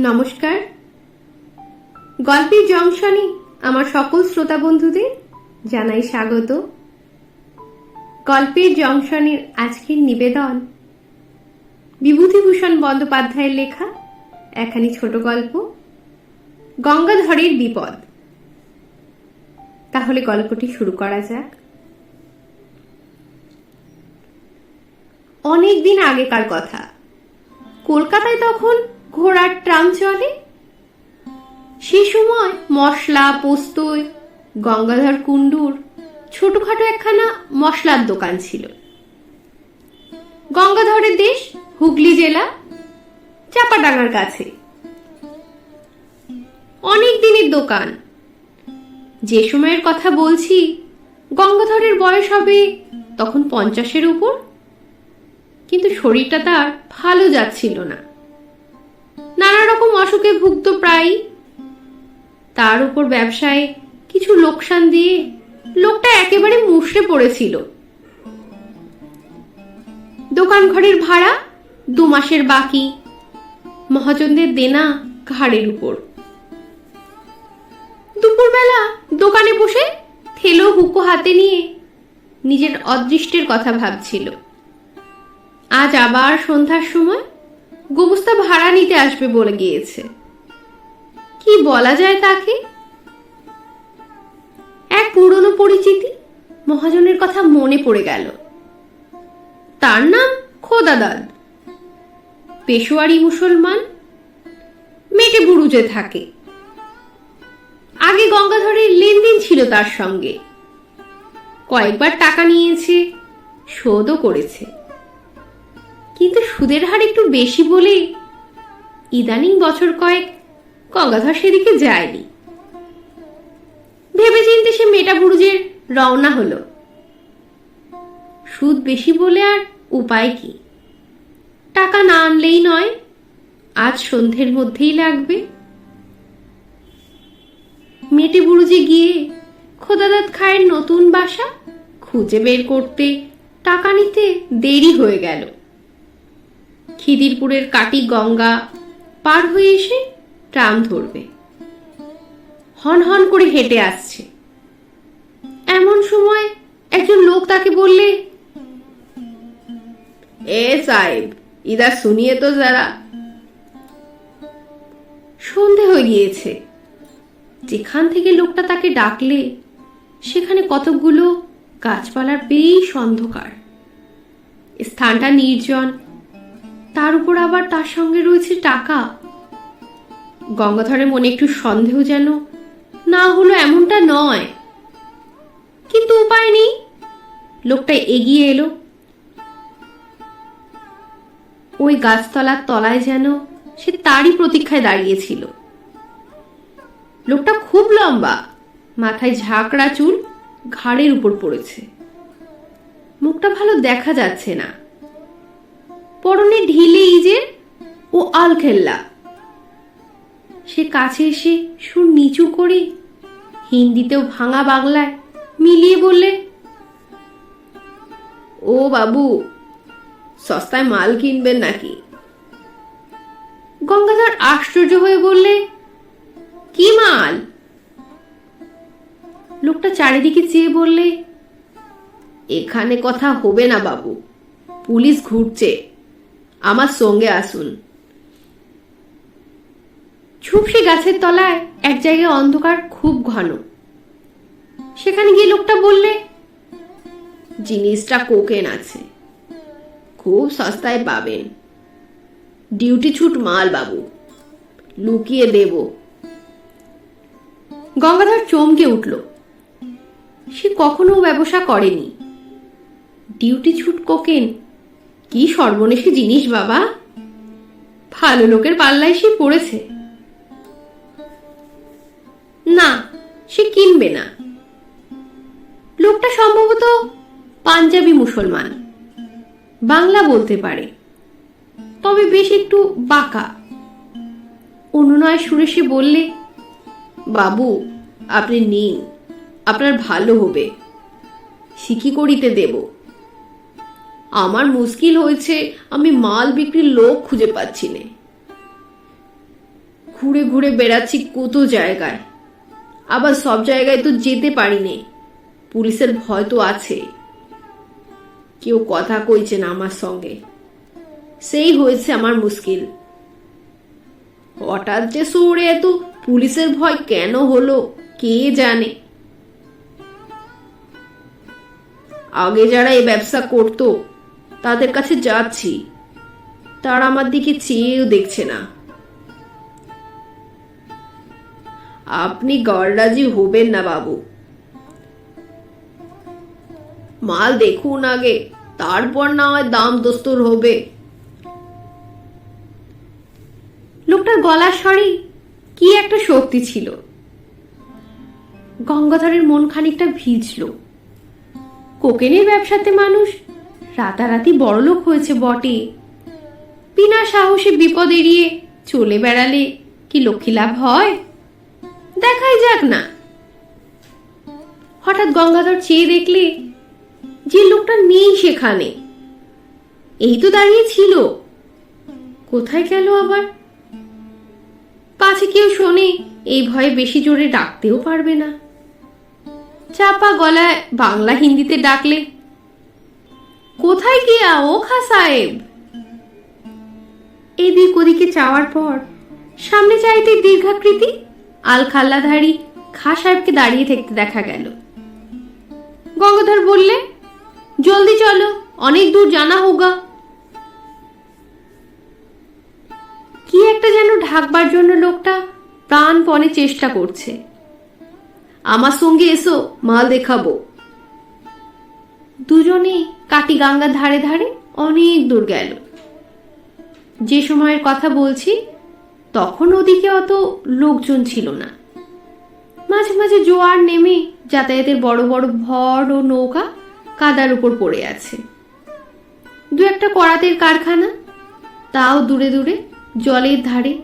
নমস্কার। গল্পের জংশনে আমার সকল শ্রোতা বন্ধুদের জানাই স্বাগত। গল্পের জংশনের আজকের নিবেদন বিভূতিভূষণ বন্দ্যোপাধ্যায়ের লেখা একখানি ছোট গল্প, গঙ্গাধরের বিপদ। তাহলে গল্পটি শুরু করা যাক। অনেক দিন আগেকার কথা। কলকাতায় তখন ঘোড়ার ট্রাম চলে? সে সময় মশলা, পোস্তই, গঙ্গাধর কুণ্ডুর ছোটখাটো একখানা মশলার দোকান ছিল। গঙ্গাধরের দেশ হুগলি জেলা, চাপাডাঙ্গার কাছে। অনেক দিনের দোকান। যে সময়ের কথা বলছি, গঙ্গাধরের বয়স হবে তখন পঞ্চাশের উপর। কিন্তু শরীরটা তার ভালো যাচ্ছিল না। নানা রকম অসুখে ভুগত প্রায় তার উপর ব্যবসায় কিছু লোকসান দিয়ে লোকটা একেবারে মুষড়ে পড়েছিল। দোকান ঘরের ভাড়া দু মাসের বাকি, মহাজনদের দেনা ঘাড়ের উপর। দুপুরবেলা দোকানে বসে থেলো হুকো হাতে নিয়ে নিজের অদৃষ্টের কথা ভাবছিল। আজ আবার সন্ধ্যার সময় গোবস্তা ভাড়া নিতে আসবে বলে গিয়েছে। কি বলা যায় তাকে? এক পুরনো পরিচিতি মহাজনের কথা মনে পড়ে গেল। তার নাম খোদাদাদ। পেশোয়ারি মুসলমান, মেটে বুরুজে থাকে। আগে গঙ্গাধরের লেনদেন ছিল তার সঙ্গে। কয়েকবার টাকা নিয়েছে, শোধও করেছে। কিন্তু সুদের হার একটু বেশি বলে ইদানিং বছর কয়েক গঙ্গাধর সেদিকে যায়নি। ভেবে চিনতে সে মেটা বুরুজের রওনা হলো। সুদ বেশি বলে আর উপায় কি? টাকা না আনলেই নয়, আজ সন্ধ্যের মধ্যেই লাগবে। মেটে বুরুজে গিয়ে খোদাদাত খায়ের নতুন বাসা খুঁজে বের করতে টাকা নিতে দেরি হয়ে গেল। খিদিরপুরের কাটি গঙ্গা পার হয়ে এসে ট্রাম ধরবে। হন হন করে হেঁটে আসছে। এমন সময় একজন লোক তাকে বললে, এ সাহেব ইদার শুনিয়ে তো যারা। সন্ধে হয়ে গিয়েছে। যেখান থেকে লোকটা তাকে ডাকলে, সেখানে কতকগুলো গাছপালার বেশ অন্ধকার। স্থানটা নির্জন তার উপর আবার তার সঙ্গে রয়েছে টাকা। গঙ্গাধরের মনে একটু সন্দেহ যেন না হলো এমনটা নয়। কিন্তু উপায় নেই। লোকটা এগিয়ে এলো। ওই গাছতলার তলায় যেন সে তারই প্রতীক্ষায় দাঁড়িয়েছিল। লোকটা খুব লম্বা, মাথায় ঝাঁকড়া চুল, ঘাড়ের উপর পড়েছে। মুখটা ভালো দেখা যাচ্ছে না। পরনে ঢিলে ইজের ও আলখেল্লা সে কাছে এসে সুর নিচু করে হিন্দিতেও ভাঙা বাংলায় মিলিয়ে বললে, ও বাবু, সস্তায় মাল কিনবেন নাকি? গঙ্গাধর আশ্চর্য হয়ে বললে, কি মাল? লোকটা চারিদিকে চেয়ে বললে, এখানে কথা হবে না বাবু, পুলিশ ঘুরছে। আমার সঙ্গে আসুন। ঝুপসে গাছের তলায় এক জায়গায় অন্ধকার খুব ঘন। সেখানে গিয়ে লোকটা বললে, জিনিসটা কোকেন আছে। খুব সস্তায় পাবেন। ডিউটি ছুট মাল বাবু, লুকিয়ে দেব। গঙ্গাধর চমকে উঠল। সে কখনো ব্যবসা করেনি। ডিউটি ছুট কোকেন কি সর্বনেশী জিনিস, বাবা? ভালো লোকের পাল্লায় সে পড়েছে। না, সে কিনবে না। লোকটা সম্ভবত পাঞ্জাবি মুসলমান। বাংলা বলতে পারে। তবে বেশ একটু বাঁকা। অনুনয় সুরে সে বললে, বাবু, আপনি নিন, আপনার ভালো হবে। সিকি করিতে দেব? আমার মুশকিল হয়েছে, আমি মাল বিক্রির লোক খুঁজে পাচ্ছি না। ঘুরে ঘুরে বেড়াচ্ছি কত জায়গায়। আবার সব জায়গায় তো যেতে পারিনি পুলিশের ভয় তো আছে। কেউ কথা কইছে না আমার সঙ্গে। সেই হয়েছে আমার মুশকিল। হঠাৎ যে শহরে এত পুলিশের ভয় কেন হলো, কে জানে? আগে যারা এই ব্যবসা করতো তাদের কাছে যাচ্ছি। তারা আমার দিকে চেয়েও দেখছে না। আপনি গড়রাজি হবেন না, বাবু। মাল দেখুন আগে, তারপর না হয় দাম দস্তর হবে। লোকটার গলার স্বরে কি একটা শক্তি ছিল। গঙ্গাধরের মন খানিকটা ভিজল। কোকেনের ব্যবসাতে মানুষ রাতারাতি বড়লোক হয়েছে বটে। বিনা সাহসে বিপদ এড়িয়ে চলে বেড়ালে কি লক্ষ্মী লাভ হয়? দেখাই যাক না। হঠাৎ গঙ্গাধর চেয়ে দেখলে যে লোকটা নেই সেখানে। এই তো দাঁড়িয়ে ছিল। কোথায় গেল আবার? পাছে কেউ শোনে, এই ভয়ে বেশি জোরে ডাকতেও পারবে না। চাপা গলায় বাংলা হিন্দিতে ডাকলে কোথায় গিয়া ও খা সাহেব? এদিক ওদিকে চাওয়ার পর সামনে চাইতে দীর্ঘাকৃতি আল খাল্লাধারী খা সাহেবকে দাঁড়িয়ে থাকতে দেখা গেল। গঙ্গাধর বললে জলদি চলো অনেক দূর জানা হোগা। কি একটা যেন ঢাকবার জন্য লোকটা প্রাণপণে চেষ্টা করছে। আমার সঙ্গে এসো মাল দেখাবো। দুজনে কাটি গঙ্গার ধারে ধারে অনেক দূর গেল। যে সময়ের কথা বলছি, তখন ওদিকে অত লোকজন ছিল না। মাঝে মাঝে জোয়ার নেমে যাতায়াতের বড় বড় ভর ও নৌকা কাদার উপর পড়ে আছে। দু একটা করাতের কারখানা, তাও দূরে দূরে জলের ধারে,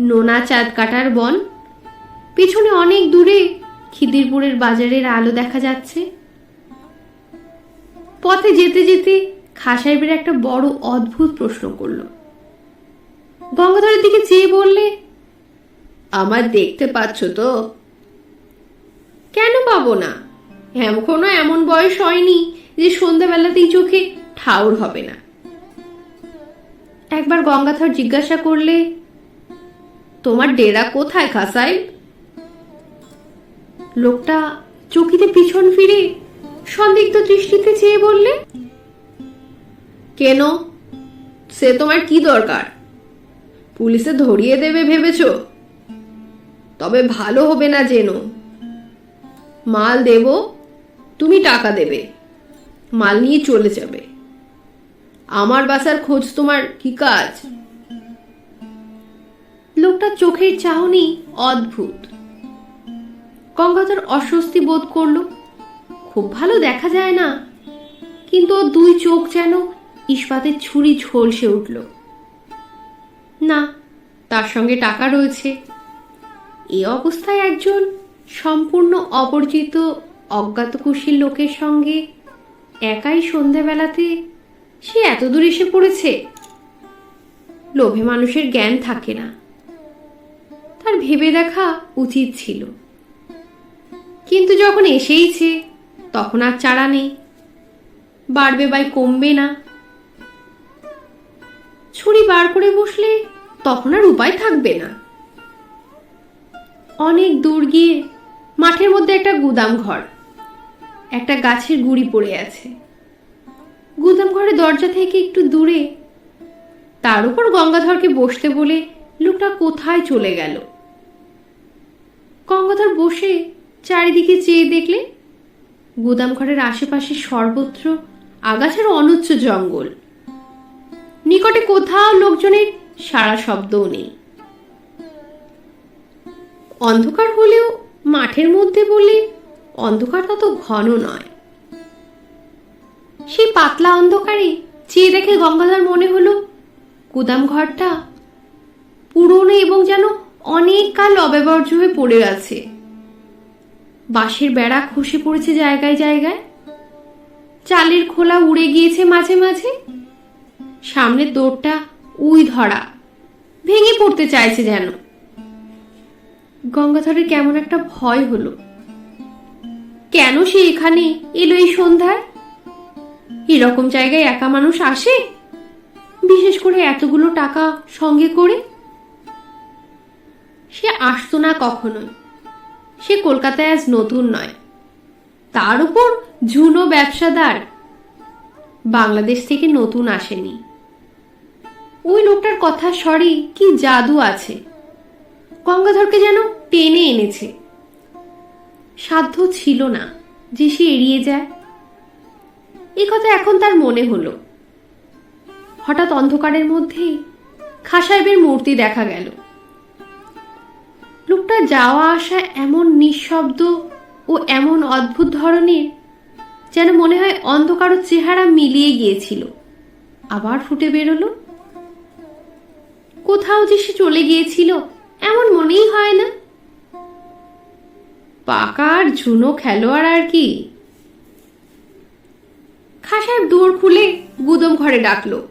নোনা চাঁদ কাটার বন। পিছনে অনেক দূরে খিদিরপুরের বাজারের আলো দেখা যাচ্ছে। পথে যেতে যেতে খা সাহেবের একটা বড় অদ্ভুত প্রশ্ন করল। গঙ্গাধরের দিকে চেয়ে বললে, আমার দেখতে পাচ্ছ তো? কেন পাবো না? এখনও এমন বয়স হয়নি যে সন্ধ্যাবেলাতেই চোখে ঠাউর হবে না। একবার গঙ্গাধর জিজ্ঞাসা করলে, তোমার ডেরা কোথায়, খাসাই? লোকটা চকিতে পিছন ফিরে সন্দিগ্ধ দৃষ্টিতে চেয়ে বললে, কেন? সে তোমার কি দরকার? পুলিশে ধরিয়ে দেবে ভেবেছ? তবে ভালো হবে না যেন। মাল দেব, তুমি টাকা দেবে। মাল নিয়ে চলে যাবে। আমার বাসার খোঁজ তোমার কি কাজ? লোকটার চোখের চাহনি অদ্ভুত। গঙ্গাধর অস্বস্তি বোধ করল খুব ভালো দেখা যায় না। কিন্তু ওর দুই চোখ যেন ইস্পাতের ছুরি ঝলসে উঠল। না, তার সঙ্গে টাকা রয়েছে। এ অবস্থায় একজন সম্পূর্ণ অপরিচিত অজ্ঞাতকুশীল লোকের সঙ্গে একাই সন্ধেবেলাতে সে এত দূর এসে পড়েছে? লোভে মানুষের জ্ঞান থাকে না। তার ভেবে দেখা উচিত ছিল। কিন্তু যখন এসেইছে তখন আর চারা নেই। বাড়বে বাই কমবে না। ছুরি বার করে বসলে তখন আর উপায় থাকবে না। অনেক দূর গিয়ে মাঠের মধ্যে একটা গুদাম ঘর। একটা গাছের গুড়ি পড়ে আছে। গুদাম ঘরের দরজা থেকে একটু দূরে। তার উপর গঙ্গাধরকে বসতে বলে লোকটা কোথায় চলে গেল। গঙ্গাধর বসে চারিদিকে চেয়ে দেখলে গুদাম ঘরের আশেপাশে সর্বত্র আগাছার অনুচ্চ জঙ্গল। নিকটে কোথাও লোকজনের সারা শব্দও নেই। অন্ধকার হলেও মাঠের মধ্যে বলে অন্ধকার তত ঘন নয়। সেই পাতলা অন্ধকারে চেয়ে দেখে গঙ্গাধর মনে হলো গুদাম ঘরটা পুরনো এবং যেন অনেক কাল অব্যবর্জ্য হয়ে পড়ে আছে। বাঁশের বেড়া খসে পড়েছে জায়গায় জায়গায়। চালের খোলা উড়ে গিয়েছে মাঝে মাঝে। সামনের দৌড়টা উই ধরা, ভেঙে পড়তে চাইছে যেন। গঙ্গাধরের কেমন একটা ভয় হলো। কেন সে এখানে এলো এই সন্ধ্যায়? এরকম জায়গায় একা মানুষ আসে? বিশেষ করে এতগুলো টাকা সঙ্গে করে? সে আসতো না কখনোই। সে কলকাতায় আজ নতুন নয়। তার উপর ঝুনো ব্যবসাদার বাংলাদেশ থেকে নতুন আসেনি। ওই লোকটার কথা সরি, কি জাদু আছে। গঙ্গাধরকে যেন টেনে এনেছে। সাধ্য ছিল না যে সে এড়িয়ে যায়। এ কথা এখন তার মনে হলো। হঠাৎ অন্ধকারের মধ্যে খাসাহেবের মূর্তি দেখা গেল। লোকটা যাওয়া আসা এমন নিঃশব্দ ও এমন অদ্ভুত ধরনের যেন মনে হয় অন্ধকার চেহারা মিলিয়ে গিয়েছিল। আবার ফুটে বেরোলো। কোথাও যে সে চলে গিয়েছিল, এমন মনেই হয় না। পাকার ঝুনো খেলোয়াড় আর কি। খাসার দৌড় খুলে গুদম ঘরে ডাকলো।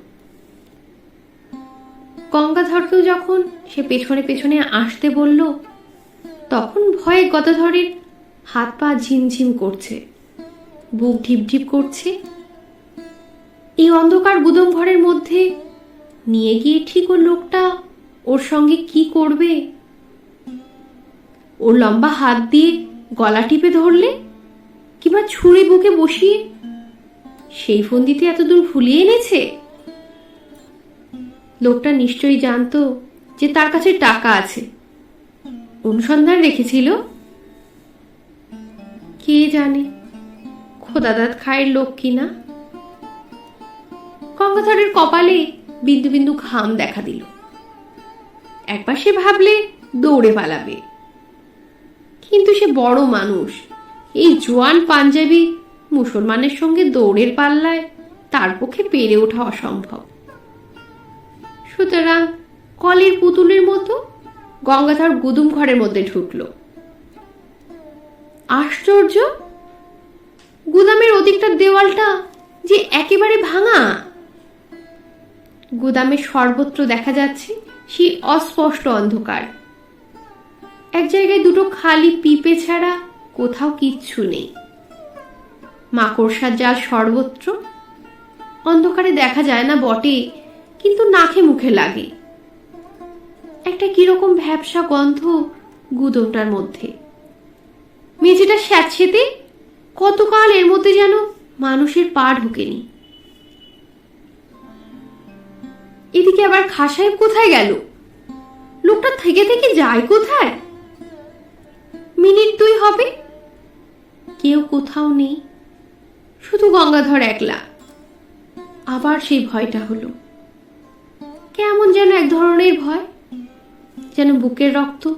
গঙ্গাধরকেও যখন সে পেছনে পেছনে আসতে বলল তখন ভয়ে গদাধরের হাত পা ঝিমঝিম করছে। বুক ঢিপ ঢিপ করছে। এই অন্ধকার গুদম ঘরের মধ্যে নিয়ে গিয়ে ঠিক ওর লোকটা ওর সঙ্গে কি করবে? ওর লম্বা হাত দিয়ে গলা টিপে ধরলে কিংবা ছুরি বুকে বসিয়ে সেই ফন্দিতে এত দূর ভুলিয়ে এনেছে? লোকটা নিশ্চয়ই জানতো যে তার কাছে টাকা আছে। অনুসন্ধান রেখেছিল? কে জানে? খোদাদাত খায়ের লোক কিনা গঙ্গাধরের কপালে বিন্দু বিন্দু ঘাম দেখা দিল। একবার সে ভাবলে দৌড়ে পালাবে। কিন্তু সে বড় মানুষ। এই জোয়ান পাঞ্জাবি মুসলমানের সঙ্গে দৌড়ের পাল্লায় তার পক্ষে পেরে ওঠা অসম্ভব। সুতরাং কলের পুতুলের মতো গঙ্গাধর গুদুম ঘরের মধ্যে ঢুকল। আশ্চর্য! গুদামের ওদিকটার দেওয়ালটা যে একেবারে ভাঙা। গুদামের সর্বত্র দেখা যাচ্ছে সেই অস্পষ্ট অন্ধকার। এক জায়গায় দুটো খালি পিপে ছাড়া কোথাও কিচ্ছু নেই। মাকড়সার জাল সর্বত্র। অন্ধকারে দেখা যায় না বটে, কিন্তু নাকে মুখে লাগে। একটা কীরকম ভ্যাবসা গন্ধ গুদমটার মধ্যে। মেঝেটা স্যাঁতসেতে কতকাল এর মধ্যে যেন মানুষের পা ঢোকেনি। এদিকে আবার খাসাহেব কোথায় গেল? লোকটা থেকে থেকে যায় কোথায়? মিনিট দুই হবে। কেউ কোথাও নেই। শুধু গঙ্গাধর একলা। আবার সেই ভয়টা হলো। কেমন যেন এক ধরনের ভয়। যেন বুকের রক্ত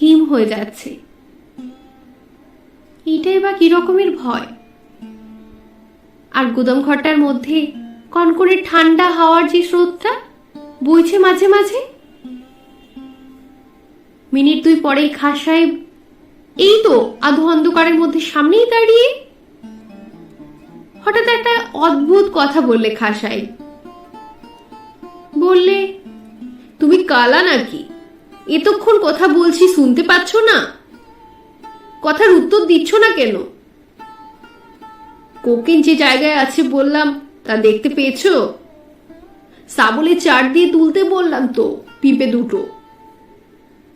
হিম হয়ে যাচ্ছে। এটাই বা কি রকমের ভয়? আর গুদম ঘরটার মধ্যে কনকনে ঠান্ডা হাওয়ার যে স্রোতটা বইছে মাঝে মাঝে? মিনিট দুই পরেই খাস সাহেব, এই তো আধো অন্ধকারের মধ্যে সামনেই দাঁড়িয়ে? হঠাৎ একটা অদ্ভুত কথা বললে খাস সাহেব। বললে, তুমি কালা নাকি? এতক্ষণ কথা বলছি শুনতে পাচ্ছ না? কথার উত্তর দিচ্ছ না কেন? কোকিন যে জায়গায় আছে বললাম, তা দেখতে পেয়েছ? সাবলে চার দিয়ে তুলতে বললাম তো, পিপে দুটো।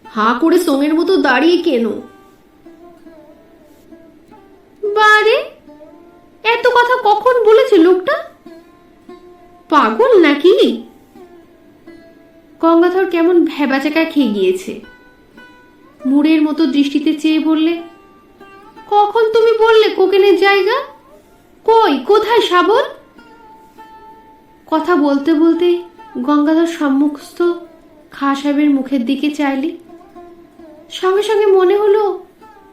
হাঁ করে সোঙের মতো দাঁড়িয়ে কেন? বারে, এত কথা কখন বলেছে লোকটা? পাগল নাকি? গঙ্গাধর কেমন ভেবাচাকা খেয়ে গিয়েছে। মুড়ের মতো দৃষ্টিতে চেয়ে বললে, কখন তুমি বললে কোকেনের জায়গা? কই, কোথায় শাবল কথা বলতে বলতে গঙ্গাধর সম্মুখস্থ খা সাহেবের মুখের দিকে চাইলে, সঙ্গে সঙ্গে মনে হলো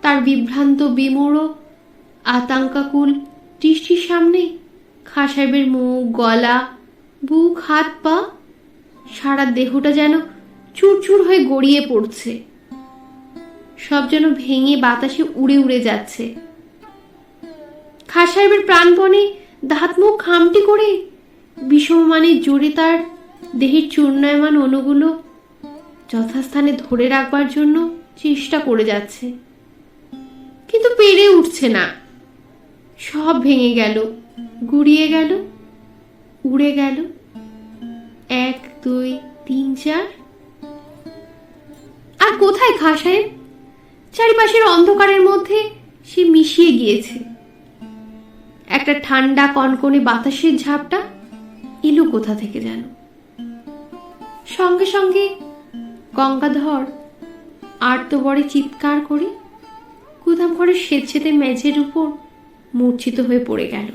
তার বিভ্রান্ত বিমোড় আতঙ্কাকুল দৃষ্টির সামনে খা সাহেবের মুখ, গলা, বুক, হাত, পা সারা দেহটা যেন চুরচুর হয়ে গড়িয়ে পড়ছে। সব যেন ভেঙে বাতাসে উড়ে উড়ে যাচ্ছে। খা সাহেবের প্রাণপণে দাঁত মুখ খামটি করে বিষমমানে জোরে তার দেহের চূর্ণায়মান অণুগুলো যথাস্থানে ধরে রাখবার জন্য চেষ্টা করে যাচ্ছে। কিন্তু পেরে উঠছে না। সব ভেঙে গেল, গুড়িয়ে গেল, উড়ে গেল। দুই, তিন, চার। আর কোথায় খা সাহেব চারিপাশের অন্ধকারের মধ্যে সে মিশিয়ে গিয়েছে। একটা ঠান্ডা কনকনে বাতাসের ঝাপটা এলো কোথা থেকে যেন। সঙ্গে সঙ্গে গঙ্গাধর আর্তবরে চিৎকার করে গুদাম ঘরের স্বেচ্ছেতে মেঝের উপর মূর্ছিত হয়ে পড়ে গেল।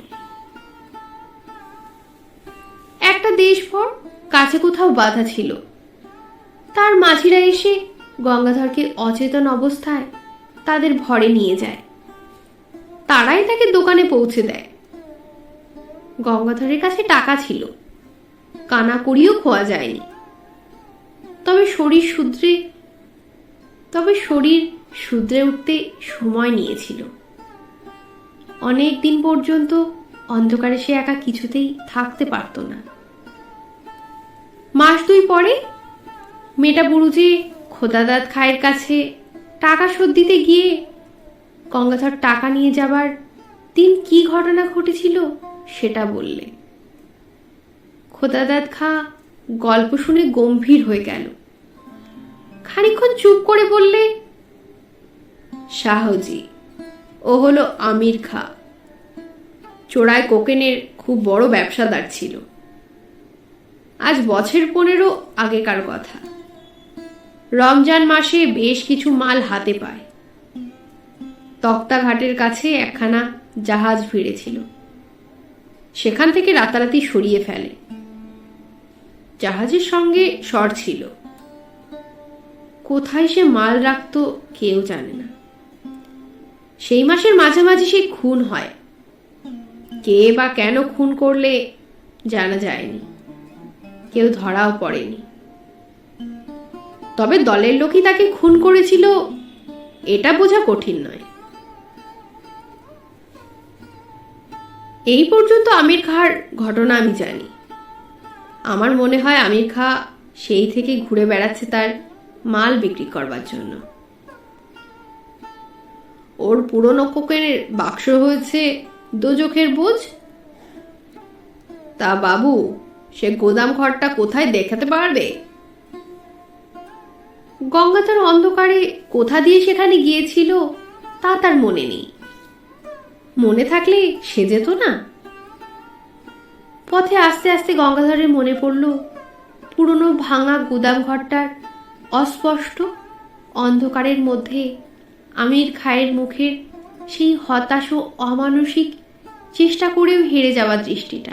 একটা দেশ দেশভর কাছে কোথাও বাধা ছিল। তার মাঝিরা এসে গঙ্গাধরকে অচেতন অবস্থায় তাদের ভরে নিয়ে যায়। তারাই তাকে দোকানে পৌঁছে দেয়। গঙ্গাধরের কাছে টাকা ছিল। কানা করিও খোয়া যায়নি। তবে শরীর শুধরে, তবে শরীর শুধরে উঠতে সময় নিয়েছিল। অনেক দিন পর্যন্ত অন্ধকারে সে একা কিছুতেই থাকতে পারত না। মাস দুই পরে মেয়েটা বুড়ুজে খোদাদাত খায়ের কাছে টাকা শোধ দিতে গিয়ে গঙ্গাধর টাকা নিয়ে যাবার দিন কি ঘটনা ঘটেছিল সেটা বললে। খোদাদাত খা গল্প শুনে গম্ভীর হয়ে গেল। খানিক্ষণ চুপ করে বললে শাহজি ও হলো আমির খা। চোরায় কোকেনের খুব বড় ব্যবসাদার ছিল। আজ বছর পনেরো আগেকার কথা। রমজান মাসে বেশ কিছু মাল হাতে পায়। তক্তাঘাটের কাছে একখানা জাহাজ ভিড়েছিল সেখান থেকে রাতারাতি সরিয়ে ফেলে। জাহাজের সঙ্গে সর ছিল। কোথায় সে মাল রাখতো কেউ জানে না। সেই মাসের মাঝামাঝি সে খুন হয়। কে বা কেন খুন করলে জানা যায়নি। কেউ ধরাও পড়েনি। তবে দলের লোকই তাকে খুন করেছিল, এটা বোঝা কঠিন নয়। এই পর্যন্ত আমির খাঁর ঘটনা আমি জানি। আমার মনে হয় আমির খা সেই থেকে ঘুরে বেড়াচ্ছে তার মাল বিক্রি করবার জন্য। ওর পুরনো কোকের বাক্স হয়েছে দোজখের বোঝ। তা বাবু সে গোদাম ঘরটা কোথায় দেখাতে পারবে? গঙ্গাধর অন্ধকারে কোথা দিয়ে সেখানে গিয়েছিল তা তার মনে নেই। মনে থাকলে সে যেত না। পথে আস্তে আস্তে গঙ্গাধরের মনে পড়ল, পুরনো ভাঙা গুদাম ঘরটার অস্পষ্ট অন্ধকারের মধ্যে আমির খায়ের মুখের সেই হতাশ অমানসিক চেষ্টা করেও হেরে যাওয়ার দৃষ্টিটা।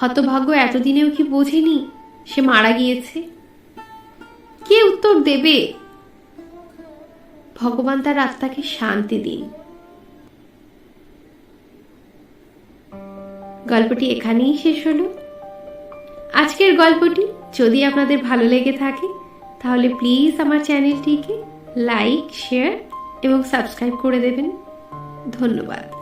হতভাগ্য এতদিনেও কি বোঝেনি সে মারা গিয়েছে? কে উত্তর দেবে? ভগবান তার আত্মাকে শান্তি দিন। গল্পটি এখানেই শেষ হলো। আজকের গল্পটি যদি আপনাদের ভালো লেগে থাকে, তাহলে প্লিজ আমার চ্যানেলটিকে লাইক, শেয়ার এবং সাবস্ক্রাইব করে দেবেন। ধন্যবাদ।